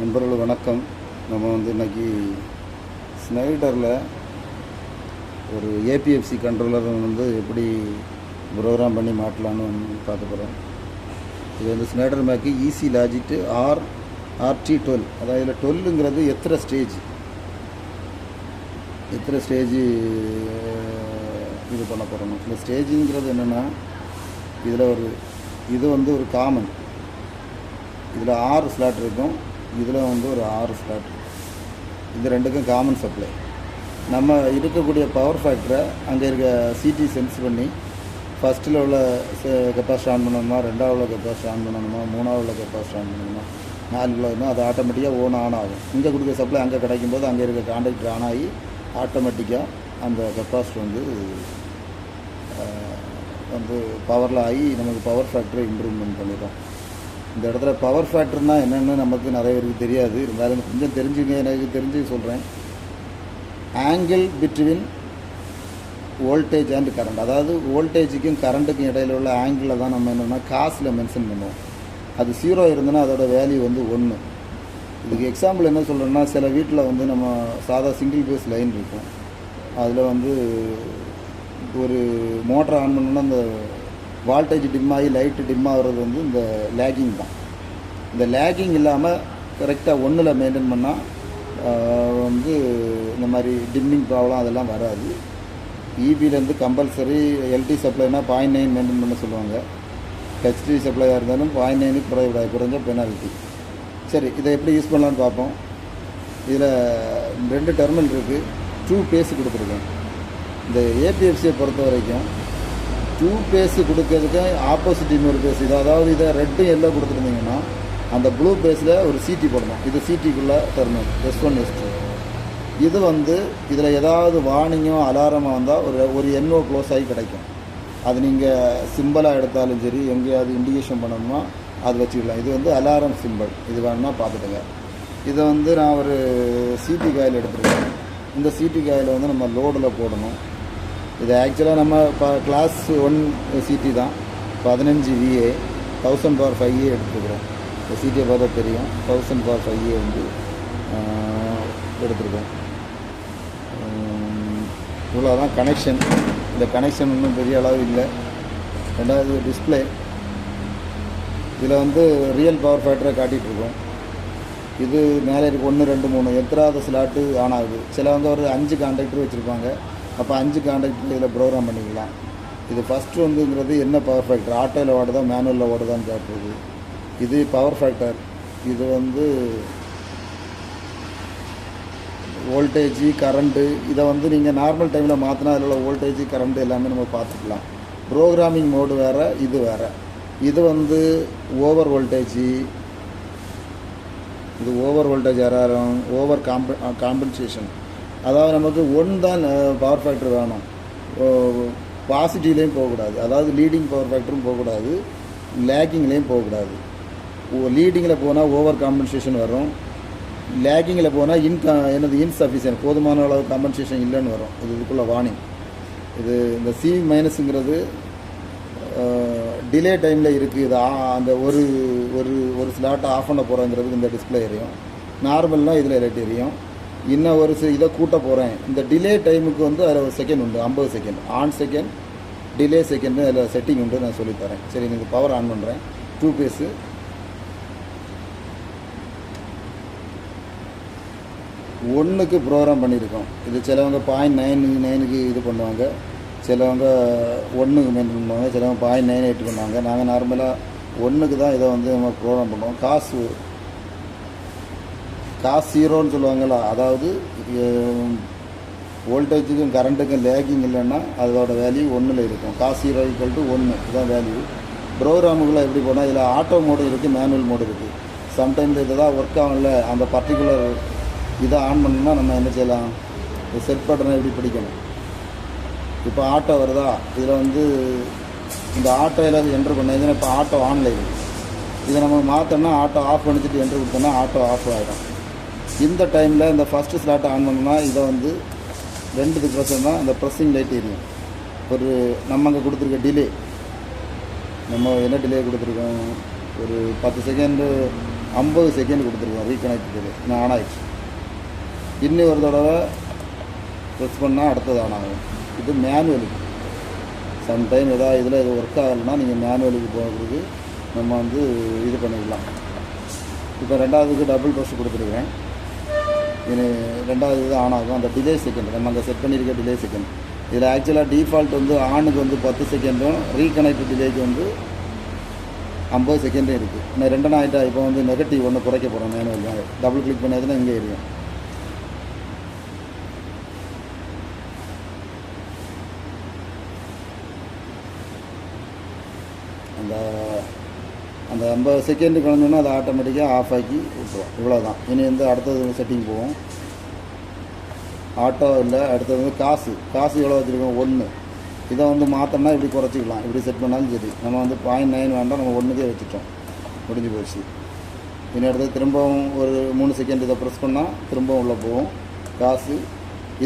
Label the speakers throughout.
Speaker 1: நண்பர்கள் வணக்கம். நம்ம வந்து இன்னைக்கு ஸ்னைடரில் ஒரு ஏபிஎஃப்சி கண்ட்ரோலர் வந்து எப்படி ப்ரோக்ராம் பண்ணி மாட்டலான்னு பார்க்க போகிறோம் இது வந்து ஸ்னைடர் மேக்கு ஈஸி லாஜிட்டு ஆர் ஆர்டி டுவெல் அதாவது இதில் டுவெல்லுங்கிறது எத்தனை ஸ்டேஜ் எத்தனை ஸ்டேஜ் இது பண்ண போகிறோம் இந்த ஸ்டேஜுங்கிறது என்னென்னா இதில் ஒரு இது வந்து ஒரு காமன் இதில் ஆறு ஸ்லாட் இருக்கும். இதில் வந்து ஒரு ஆறு ஸ்லாட் இது ரெண்டுக்கும் காமன் சப்ளை நம்ம இருக்கக்கூடிய பவர் ஃபேக்டரை அங்கே இருக்க சிடி சென்ஸ் பண்ணி ஃபஸ்ட்டில் உள்ள கெப்பாசிட்டி ஆன் பண்ணணுமா ரெண்டாவது கெப்பாசிட்டி ஆன் பண்ணணுமா மூணாவது கெப்பாசிட்டி ஆன் பண்ணணுமா நாலு உள்ளதுனா அது ஆட்டோமேட்டிக்காக ஓன் ஆன் ஆகும். இங்கே கொடுக்குற சப்ளை அங்கே கிடைக்கும் போது அங்கே இருக்க கான்ட்ராக்டர் ஆன் ஆகி ஆட்டோமேட்டிக்காக அந்த கெப்பாசிட்டி வந்து வந்து பவரில் ஆகி நமக்கு பவர் ஃபேக்டரை இம்ப்ரூவ்மெண்ட் பண்ணிடும். இந்த இடத்துல பவர் ஃபேக்டர்னா என்னென்னு நமக்கு நிறைய பேருக்கு தெரியாது. இருந்தாலும் கொஞ்சம் தெரிஞ்சுங்க எனக்கு தெரிஞ்சு சொல்கிறேன் angle between voltage and current அதாவது வோல்டேஜுக்கும் கரண்ட்டுக்கும் இடையில உள்ள ஆங்கிளில் தான் நம்ம என்னென்னா காசில் மென்ஷன் பண்ணுவோம். அது ஜீரோ இருந்ததுன்னா அதோட வேல்யூ வந்து ஒன்று இதுக்கு எக்ஸாம்பிள் என்ன சொல்கிறேன்னா சில வீட்டில் வந்து நம்ம சாதா சிங்கிள் பேஸ் லைன் இருக்கும். அதில் வந்து ஒரு மோட்டர் ஆன் பண்ணோன்னா அந்த வால்டேஜ் டிம் ஆகி லைட்டு டிம் ஆகிறது வந்து இந்த லேகிங் தான். இந்த லேகிங் இல்லாமல் கரெக்டாக ஒன்றில் மெயின்டைன் பண்ணால் வந்து இந்த மாதிரி டிம்மிங் ப்ராப்ளம் அதெல்லாம் வராது. இபிலேருந்து கம்பல்சரி எல்டி சப்ளைனா பாயிண்ட் நைன் மெயின்டைன் பண்ண சொல்லுவாங்க. ஹெச்டி சப்ளையாக இருந்தாலும் பாயிண்ட் நைனுக்கு குறைவிடாது குறைஞ்ச பெனால்ட்டி சரி இதை எப்படி யூஸ் பண்ணலான்னு பார்ப்போம். இதில் ரெண்டு டெர்மினல் இருக்குது டூ பேஸ் கொடுத்துருக்கேன். இந்த ஏபிஎஃப்சியை பொறுத்த வரைக்கும் டூ பேஸு கொடுக்கறதுக்கு ஆப்போசிட் இன்னொரு பேஸ் இது அதாவது இதை ரெட்டும் எல்லோ கொடுத்துருந்தீங்கன்னா அந்த ப்ளூ பேஸில் ஒரு சீட்டி போடணும். இது சீட்டிக்குள்ளே தரணும். எஸ் ஒன் எஸ் டூ இது வந்து இதில் ஏதாவது வார்னிங்கோ அலாரமாக வந்தால் ஒரு ஒரு என்ஓ க்ளோஸ் ஆகி கிடைக்கும். அது நீங்கள் சிம்பிளாக எடுத்தாலும் சரி எங்கேயாவது இண்டிகேஷன் பண்ணணுமா அது வச்சுக்கலாம். இது வந்து அலாரம் சிம்பிள் இது வேணும்னா பார்த்துட்டுங்க இதை வந்து நான் ஒரு சீட்டி காயில் எடுத்துருக்கேன். இந்த சீட்டி காயில் வந்து நம்ம லோடில் போடணும். இது ஆக்சுவலாக நம்ம இப்போ கிளாஸ் ஒன் சிடி தான். பதினஞ்சு VA thousand power five A எடுத்துருக்குறோம். இந்த சிடியை பார்த்தா தெரியும். தௌசண்ட் பவர் ஃபைவ் ஏ வந்து எடுத்துருக்கோம். இவ்வளோதான் கனெக்ஷன் இந்த கனெக்ஷன் ஒன்றும் பெரிய அளவு இல்லை. ரெண்டாவது டிஸ்பிளே இதில் வந்து ரியல் பவர் ஃபேக்டரை காட்டிகிட்ருக்கோம் இது மேலே இருக்கு ஒன்று ரெண்டு மூணு. எத்தனாவது ஸ்லாட்டு ஆன் ஆகுது. சில வந்து ஒரு அஞ்சு கான்டாக்டர் வச்சுருப்பாங்க. அப்போ அஞ்சு காண்டாக்டில் இதில் ப்ரோக்ராம் பண்ணிக்கலாம். இது ஃபஸ்ட்டு வந்துங்கிறது என்ன பவர் ஃபேக்டர் ஆட்டோவில் ஓடுதா மேனுவலில் ஓடுதான்னு காட்டுறது இது பவர் ஃபேக்டர் இது வந்து வோல்டேஜ் கரண்ட்டு இதை வந்து நீங்கள் நார்மல் டைமில் மாற்றினா அதில் உள்ள வோல்டேஜ் கரண்ட்டு எல்லாமே நம்ம பார்த்துக்கலாம். ப்ரோக்ராமிங் மோடு வேறு இது வேறு. இது வந்து ஓவர் வோல்டேஜ் இது ஓவர் வோல்டேஜ் எராரம் ஓவர் காம்ப காம்பன்சேஷன் அதாவது நமக்கு ஒன் தான் பவர் ஃபேக்டர் வேணும். பாசிட்டிவ்லேயும் போகக்கூடாது. அதாவது லீடிங் பவர் ஃபேக்டரும் போகக்கூடாது. லேக்கிங்லேயும் போகக்கூடாது. லீடிங்கில் போனால் ஓவர் காம்பன்சேஷன் வரும். லேக்கிங்கில் போனால் இன் என்னது இன்சஃபிஷியன்ட் போதுமான அளவு காம்பன்சேஷன் இல்லைன்னு வரும். இது இதுக்குள்ளே வார்னிங் இது இந்த சி மைனஸுங்கிறது டிலே டைமில் இருக்குது இது அந்த ஒரு ஒரு ஒரு ஸ்லாட்டை ஆஃப் பண்ண போகிறோங்கிறதுக்கு இந்த டிஸ்பிளே எரியும். நார்மல்னால் இதில் எலக்ட் எரியும். இன்னும் ஒரு இதை கூட்ட போகிறேன் இந்த டிலே டைமுக்கு வந்து அதில் ஒரு செகண்ட் உண்டு ஐம்பது second on second delay second அதில் செட்டிங் உண்டு நான் சொல்லித்தரேன் சரி நீங்கள் பவர் ஆன் பண்ணுறேன் டூ பேஸு ஒன்றுக்கு ப்ரோக்ராம் பண்ணியிருக்கோம் இது சிலவங்க பாயிண்ட் நைன் நைனுக்கு இது பண்ணுவாங்க. சிலவங்க ஒன்றுக்கு மெயின்டைன் பண்ணுவாங்க. சிலவங்க பாயிண்ட் நைன் எயிட் பண்ணுவாங்க. நாங்கள் நார்மலாக ஒன்றுக்கு தான் இதை வந்து நம்ம ப்ரோக்ராம் பண்ணுவோம். காசு காசு ஜீரோன்னு சொல்லுவாங்கள்ல அதாவது வோல்டேஜுக்கும் கரண்ட்டுக்கும் லேக்கிங் இல்லைன்னா அதோட வேல்யூ ஒன்றில் இருக்கும். காசு ஜீரோ ஈக்குவல் டு ஒன்று இதுதான் வேல்யூ. ப்ரோக்ராமுக்குள்ளே எப்படி போனால் இதில் ஆட்டோ மோடு இருக்குது மேனுவல் மோடு இருக்குது சம்டைம்ஸ் இது தான் ஒர்க் ஆகல அந்த பர்டிகுலர் இதை ஆன் பண்ணணும்னா நம்ம என்ன செய்யலாம்? செட் பட்டனை எப்படி பிடிக்கணும்? இப்போ ஆட்டோ வருதா? இதில் வந்து இந்த ஆட்டோவில் என்ட்ரு பண்ண இப்போ ஆட்டோ ஆன்லைன் இதை நம்ம மாற்றோம்னா ஆட்டோ ஆஃப் பண்ணிச்சுட்டு என்ட்ரு கொடுத்தோம்னா ஆட்டோ ஆஃப் ஆகிடும் இந்த டைமில் இந்த ஃபஸ்ட்டு ஸ்லாட்டை ஆன் பண்ணோம்னா இதை வந்து ரெண்டுக்கு பர்சன்ட் தான் இந்த ப்ரெஸ்ஸிங் லைட் எரியும் ஒரு நம்ம அங்கே கொடுத்துருக்க டிலே நம்ம என்ன டிலே கொடுத்துருக்கோம்? ஒரு பத்து செகண்டு ஐம்பது செகண்ட் கொடுத்துருக்கோம் ரீகனெக்ட் டிலே நான் ஆன் ஆகிடுச்சு இன்னும் ஒரு தடவை ப்ரெஸ் பண்ணால் அடுத்தது ஆன் ஆகும். இது மேனுவலுக்கு சம்டைம் ஏதாவது இதில் இது ஒர்க் ஆகலைன்னா நீங்கள் மேனுவலுக்கு போகிறதுக்கு நம்ம வந்து இது பண்ணிக்கலாம் இப்போ ரெண்டாவதுக்கு டபுள் ப்ரெஷ் கொடுத்துருக்கேன் இது ரெண்டாவது இது ஆன் ஆகும். அந்த டிலே செகண்ட் நம்ம அங்கே செட் பண்ணியிருக்க டிலே செகண்ட் இதில் ஆக்சுவலாக டிஃபால்ட் வந்து ஆனுக்கு வந்து பத்து செகண்டும் ரீகனெக்ட் டிலேக்கு வந்து ஐம்பது செகண்டும் இருக்குது இன்னும் ரெண்டு நாள் ஆகிட்டா இப்போ வந்து நெகட்டிவ் ஒன்று குறைக்க போகிறோம் மேனுவல் டபுள் கிளிக் பண்ணதுன்னா இங்கே இருக்கும் அந்த நம்ம செகண்டு கலந்தோன்னா அதை ஆட்டோமேட்டிக்காக ஆஃப் ஆக்கி விட்டுருவோம் இவ்வளோ தான் இனி வந்து அடுத்தது செட்டிங் போவோம். ஆட்டோ இல்லை அடுத்தது வந்து காசு. காசு எவ்வளோ வச்சுருக்கோம்? ஒன்று இதை வந்து மாற்றோம்னா இப்படி குறைச்சிக்கலாம். இப்படி செட் பண்ணாலும் சரி. நம்ம வந்து பாயிண்ட் நைன் வேண்டாம். நம்ம ஒன்றுக்கே வச்சுட்டோம். முடிஞ்சு போச்சு. இனி அடுத்தது திரும்பவும் ஒரு மூணு செகண்ட் இதை ப்ரெஸ் பண்ணால் திரும்பவும் உள்ளே போகும் காசு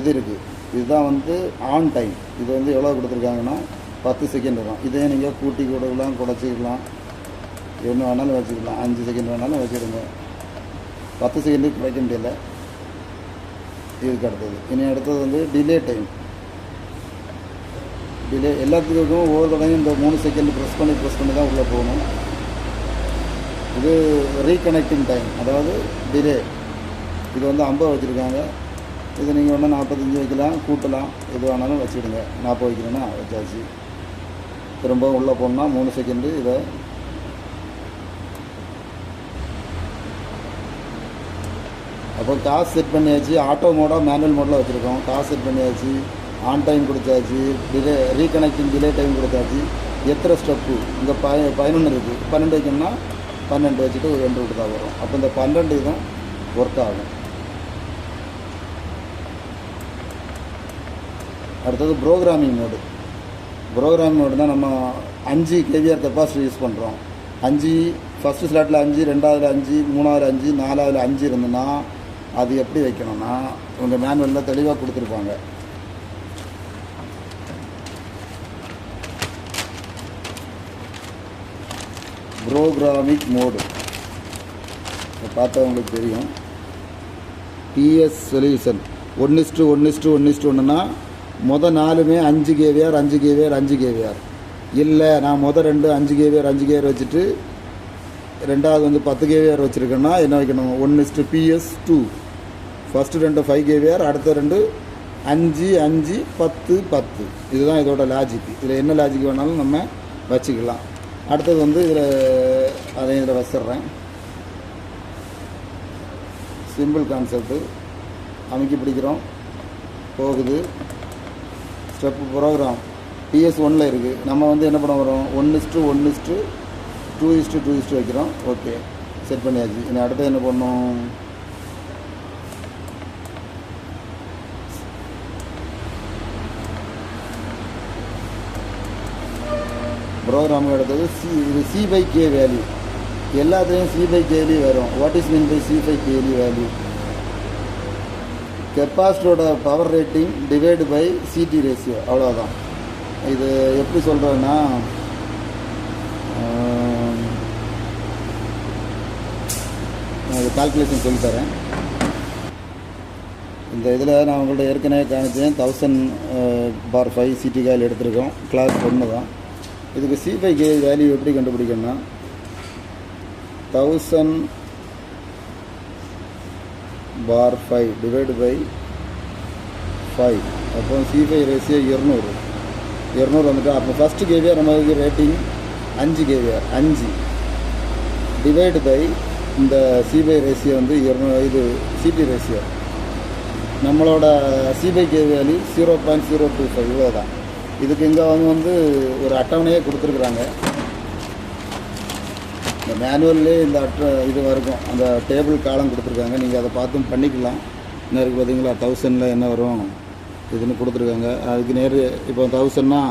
Speaker 1: இது இருக்குது இதுதான் வந்து ஆன் டைம் இது வந்து எவ்வளோ கொடுத்துருக்காங்கன்னா பத்து செகண்ட் தான். இதே நீங்கள் கூட்டி கொடுக்கலாம் குறைச்சிக்கலாம். என்ன வேணாலும் வச்சுக்கலாம். அஞ்சு செகண்ட் வேணாலும் வச்சுடுங்க. பத்து செகண்டுக்கு வைக்க முடியல. இதுக்கு அடுத்தது. இனி அடுத்தது வந்து டிலே டைம் டிலே எல்லாத்துக்கும் ஒவ்வொரு தடையும் இந்த மூணு செகண்ட் ப்ரெஸ் பண்ணி ப்ரெஸ் பண்ணி தான் உள்ளே போகணும். இது ரீகனெக்டிங் டைம் அதாவது டிலே இது வந்து ஐம்பது வச்சுருக்காங்க. இது நீங்கள் ஒன்று நாற்பத்தஞ்சு வைக்கலாம். கூட்டலாம். எது வேணாலும் வச்சுடுங்க. நாற்பது வைக்கணும்னா வச்சாச்சு. திரும்பவும் உள்ளே போனால் மூணு செகண்டு இதை அப்போ காசு செட் பண்ணியாச்சு ஆட்டோ மோடாக மேனுவல் மோடில் வச்சுருக்கோம். காசு செட் பண்ணியாச்சு ஆன் டைம் கொடுத்தாச்சு டிலே ரீகனெக்டிங் டிலே டைம் கொடுத்தாச்சு. எத்தனை ஸ்டெப்பு இந்த ப பதினொன்று இருக்குது பன்னெண்டு வைக்கணும்னா பன்னெண்டு வச்சுட்டு ஒரு ரெண்டு விட்டு தான் வரும். அப்போ இந்த பன்னெண்டு இதுவும் ஒர்க் ஆகும். அடுத்தது ப்ரோக்ராமிங் மோடு ப்ரோக்ராமிங் மோடு தான் நம்ம அஞ்சு கேவிஆர் கெப்பாசிட்டி யூஸ் பண்ணுறோம் அஞ்சு ஃபஸ்ட்டு ஸ்லாட்டில் அஞ்சு ரெண்டாவதில் அஞ்சு மூணாவது அஞ்சு நாலாவதில் அஞ்சு இருந்ததுன்னா அது எப்படி வைக்கணும்னா உங்கள் மேனுவலில் தெளிவாக கொடுத்துருப்பாங்க. ப்ரோக்ராமிக் மோடு பார்த்தா உங்களுக்கு தெரியும். PS solution one is to one is to one is to ஒன்றுனா மொதல் நாலுமே அஞ்சு கேவிஆர் அஞ்சு கேவிஆர் அஞ்சு கேவிஆர் இல்லை நான் மொதல் ரெண்டு அஞ்சு கேவிஆர் அஞ்சு கேவிஆர் வச்சுட்டு ரெண்டாவது வந்து பத்து கேவிஆர் வச்சுருக்கேன்னா என்ன வைக்கணும்? ஒன் பிஎஸ் டூ ஃபஸ்ட்டு ரெண்டு ஃபைவ் கேவிஆர் அடுத்த ரெண்டு அஞ்சு அஞ்சு பத்து பத்து. இதுதான் இதோட லாஜிக் இதில் என்ன லாஜிக் வேணாலும் நம்ம வச்சுக்கலாம். அடுத்தது வந்து இதில் அதையும் இதில் வச்சிட்றேன். சிம்பிள் கான்செப்ட்டு அமைக்கி பிடிக்கிறோம். போகுது. ஸ்டெப்பு ப்ரோக்ராம் பிஎஸ் ஒன்னில் இருக்குது நம்ம வந்து என்ன பண்ண வரோம் one is to one is to two is to two is to வைக்கிறோம். ஓகே செட் பண்ணியாச்சு. இனி அடுத்து என்ன பண்ணோம் ப்ரோக்ராம் எடுத்தது சி இது சி பை கே வேல்யூ எல்லாத்துலேயும் சி பை கேலி வரும். What is mean by C by கேலி value கெப்பாசிட்டரோட power rating divide by CT ratio அவ்வளோதான் இது எப்படி சொல்கிறேன்னா இது கால்குலேஷன் சொல்லித்தரேன். இந்த இதில் நான் உங்கள்கிட்ட ஏற்கனவே காணிச்சேன் thousand bar five CT coil எடுத்திருக்கோம். கிளாஸ் ஒன்று தான். இதுக்கு சி பை கே வேல்யூ எப்படி கண்டுபிடிக்கணும்னா thousand bar five divide by five அப்போ சி ஃபைவ் ரேசியோ இரநூறு. இரநூறு வந்துட்டு அப்போ ஃபஸ்ட்டு கேவிஆர் நம்மளுக்கு ரேட்டிங் அஞ்சு கேவிஆர் அஞ்சு. டிவைடு பை இந்த சிபிஐ ரேசியோ வந்து இரநூறு இது சிபி ரேசியோ நம்மளோட CBI கேவியாலி value zero point zero two five இவ்வளோ தான் இதுக்கு இங்கே அவங்க வந்து ஒரு அட்டவணையே கொடுத்துருக்குறாங்க. இந்த மேனுவல்லே இந்த அட்ட இது இருக்கும் அந்த டேபிள் காலம் கொடுத்துருக்காங்க. நீங்கள் அதை பார்த்தும் பண்ணிக்கலாம். என்ன இருக்குது பார்த்தீங்களா தௌசண்டில் என்ன வரும்? இதுன்னு கொடுத்துருக்காங்க. அதுக்கு நேர் இப்போ தௌசண்ட்னா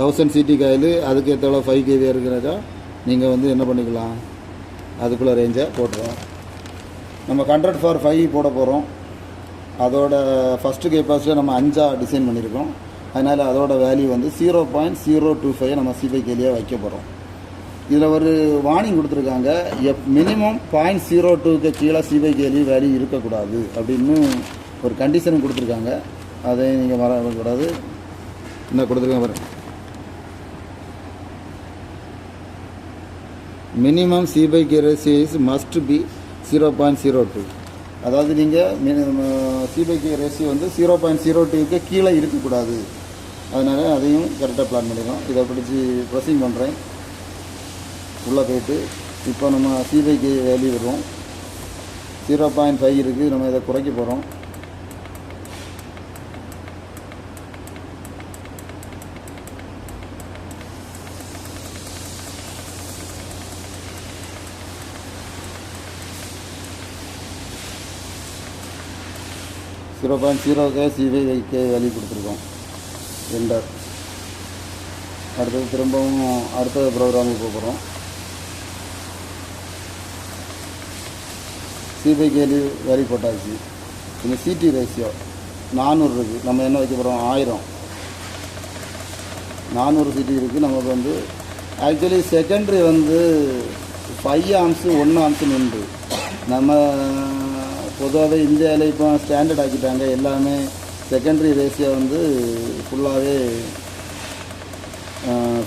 Speaker 1: தௌசண்ட் சிடி காயில் அதுக்கு ஏற்றளவு ஃபைவ் கேவி இருக்கிறதா? நீங்கள் வந்து என்ன பண்ணிக்கலாம்? அதுக்குள்ளே ரேஞ்சை போட்டுருவோம் நம்ம ஹண்ட்ரட் ஃபார் ஃபைவ் போட போகிறோம் அதோட ஃபஸ்ட்டு கேப்பாசிட்டியாக நம்ம அஞ்சாக டிசைன் பண்ணியிருக்கோம். அதனால் அதோட வேல்யூ வந்து zero point zero two five நம்ம சிபிஐ கேலியாக வைக்க போகிறோம் இதில் ஒரு வார்னிங் கொடுத்துருக்காங்க. எப் மினிமம் பாயிண்ட் ஜீரோ டூக்கு கீழே சிபை கேலி வேல்யூ இருக்கக்கூடாது அப்படின்னு ஒரு கண்டிஷன் கொடுத்துருக்காங்க. அதை நீங்கள் வரக்கூடாது என்ன கொடுத்துருக்கேன் பாருங்கள் minimum C by கேரசி is must be zero point zero two அதாவது நீங்கள் சிபைக்கு ரேஷியோ வந்து ஜீரோ பாயிண்ட் ஜீரோ டூக்கு கீழே இருக்கக்கூடாது. அதனால் அதையும் கரெக்டாக பிளான் பண்ணிடுறோம் இதை பிடிச்சி ப்ரொசீங் பண்ணுறேன் உள்ளே போயிட்டு இப்போ நம்ம சிபிஐக்கு வேல்யூ வருவோம். ஜீரோ பாயிண்ட் ஃபைவ் இருக்குது நம்ம இதை குறைக்க போகிறோம் ஜீரோ பாயிண்ட் ஜீரோக்கே சிபிஐக்கு வேல்யூ கொடுத்துருக்கோம். ஜெண்டர் அடுத்தது திரும்பவும் அடுத்த ப்ரோக்ராமுக்கு போக போகிறோம் சிபிஐ கேள்வி வரி போட்டாச்சு. இந்த சிடி ரேஷியோ நானூறு இருக்குது நம்ம என்ன வைக்க போகிறோம் ஆயிரம். நானூறு சிடி இருக்குது நமக்கு வந்து ஆக்சுவலி செகண்டரி வந்து ஃபைவ் ஆம்ஸு ஒன்று ஆம்ஸு நின்று நம்ம பொதுவாகவே இந்தியாவில் இப்போ ஸ்டாண்டர்ட் ஆக்கிட்டாங்க. எல்லாமே செகண்டரி ரேஷியோ வந்து ஃபுல்லாகவே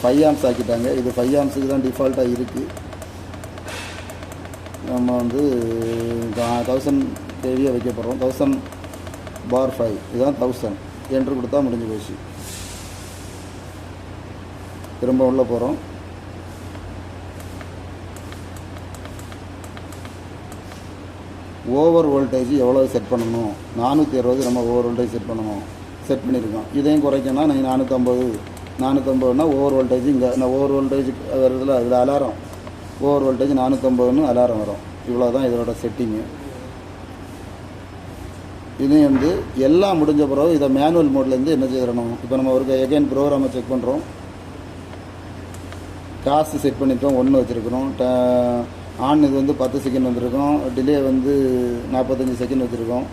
Speaker 1: ஃபைவ் ஆம்ஸ் ஆக்கிட்டாங்க. இது ஃபைவ் ஆம்ஸுக்கு தான் டிஃபால்ட்டாக இருக்குது நம்ம வந்து தௌசண்ட் கேவியாக வைக்க போகிறோம் தௌசண்ட் பார் ஃபைவ் இதுதான் தௌசண்ட் என்று கொடுத்தா முடிஞ்சு போச்சு. திரும்ப உள்ளே போகிறோம் ஓவர் வோல்டேஜ் எவ்வளோ செட் பண்ணணும்? நானூற்றி அறுபது நம்ம ஓவர் வோல்டேஜ் செட் பண்ணணும். செட் பண்ணியிருக்கோம். இதையும் குறைக்கணும் நீங்கள் நானூற்றம்பது நானூற்றம்பதுனா ஓவர் வோல்டேஜ் இங்கே இந்த ஓவர் வோல்டேஜ் வருதுல அதில் அலாரம். ஓவர் வோல்டேஜ் நானூற்றம்பதுன்னு அலாரம் வரும். இவ்வளோ தான் இதோட செட்டிங்கு இதையும் வந்து எல்லாம் முடிஞ்ச பிறகு இதை மேனுவல் மோட்லேருந்து என்ன செய்யணும் இப்போ நம்ம ஒரு எகைன் ப்ரோக்ராமை செக் பண்ணுறோம் காசு செட் பண்ணிட்டோம் ஒன்று வச்சுருக்கிறோம். ஆன் இது வந்து பத்து செகண்ட் வந்திருக்கோம். டிலே வந்து நாற்பத்தஞ்சு செகண்ட் வச்சுருக்கோம்.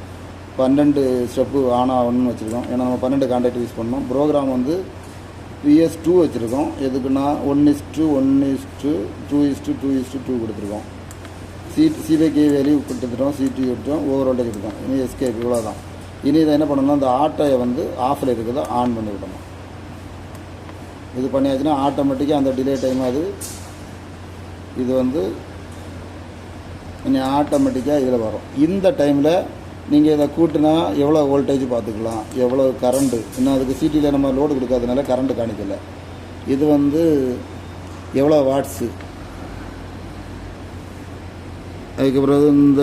Speaker 1: பன்னெண்டு ஸ்டெப்பு ஆன் ஆகணும்னு வச்சுருக்கோம். ஏன்னா நம்ம பன்னெண்டு கான்டாக்ட் யூஸ் பண்ணோம் ப்ரோக்ராம் வந்து பிஎஸ் டூ வச்சுருக்கோம். எதுக்குன்னா one is two one is two two is two two is two two கொடுத்துருக்கோம். சீட் சிபிகே வேல்யூ கொடுத்துட்டோம் சிடி விட்டோம் ஓவர் வோல்டேஜ் கொடுத்தோம் இனி எஸ்கே இவ்வளோ தான் இனி இதை என்ன பண்ணணும்னா அந்த ஆட்டோயை வந்து ஆஃபில் இருக்கிறத ஆன் பண்ணி விடணும். இது பண்ணியாச்சுன்னா ஆட்டோமேட்டிக்காக அந்த டிலே டைம் அது இது வந்து இனி ஆட்டோமேட்டிக்காக இதில் வரும். இந்த டைமில் நீங்கள் இதை கூட்டினா எவ்வளோ வோல்டேஜ் பார்த்துக்கலாம் எவ்வளோ கரண்ட்டு இன்னும் அதுக்கு சிட்டியில் நம்ம லோடு கொடுக்காதனால கரண்ட்டு காணிக்கல. இது வந்து எவ்வளோ வாட்ஸு அதுக்கப்புறம் இந்த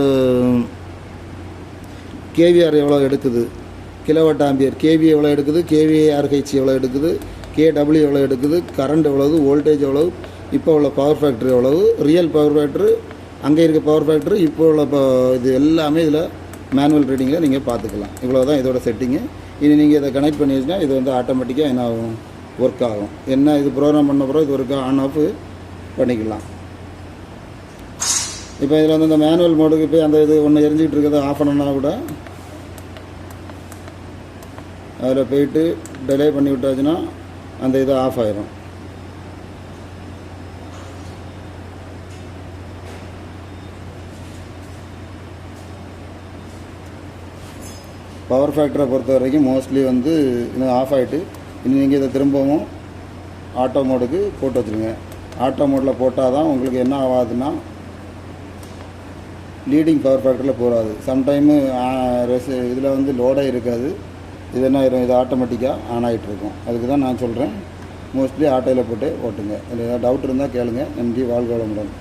Speaker 1: கேவிஆர் எவ்வளோ எடுக்குது? Kilowatt ampere. கேவி எவ்வளோ எடுக்குது? கேவிஆர்ஹெச் எவ்வளோ எடுக்குது? கேடபிள்யூ எவ்வளோ எடுக்குது? கரண்ட் எவ்வளவு? வோல்டேஜ் எவ்வளவு? இப்போ உள்ள பவர் ஃபேக்ட்ரி எவ்வளவு? ரியல் பவர் ஃபேக்ட்ரு அங்கே இருக்க பவர் ஃபேக்ட்ரி இப்போ உள்ள இப்போ இது எல்லாமே இதில் மேனுவல் ரீடிங்கில் நீங்கள் பார்த்துக்கலாம் இவ்வளோ தான் இதோட செட்டிங்கு இனி நீங்கள் இதை கனெக்ட் பண்ணி வச்சுன்னா இது வந்து ஆட்டோமேட்டிக்காக என்ன ஆகும்? ஒர்க் ஆகும். என்ன இது ப்ரோக்ராம் பண்ண பிறகு இது ஒர்க் ஆன் ஆஃப் பண்ணிக்கலாம். இப்போ இதில் வந்து இந்த மேனுவல் மோடுக்கு போய் அந்த இது ஒன்று எரிஞ்சிக்கிட்டு இருக்கிறத ஆஃப் பண்ணனா கூட அதில் போயிட்டு டிலே பண்ணி விட்டாச்சுன்னா அந்த இது ஆஃப் ஆயிரும். பவர் ஃபேக்டரை பொறுத்த வரைக்கும் மோஸ்ட்லி வந்து இன்னும் ஆஃப் ஆகிட்டு இனி நீங்கள் இதை திரும்பவும் ஆட்டோ மோடுக்கு போட்டு வச்சுருங்க. ஆட்டோ மோடில் போட்டால் தான் உங்களுக்கு என்ன ஆகாதுன்னா லீடிங் பவர் ஃபேக்டரில் போகாது. சம்டைமு ரெஸ் இதில் வந்து லோடே இருக்காது. இது என்ன ஆயிரும்? இது ஆட்டோமேட்டிக்காக ஆன் ஆகிட்டு இருக்கும். அதுக்கு தான் நான் சொல்கிறேன் மோஸ்ட்லி ஆட்டோவில் போட்டு ஓட்டுங்க. இல்லை ஏதாவது டவுட் இருந்தால் கேளுங்க. நன்றி. வாழ்க வளமுடன்.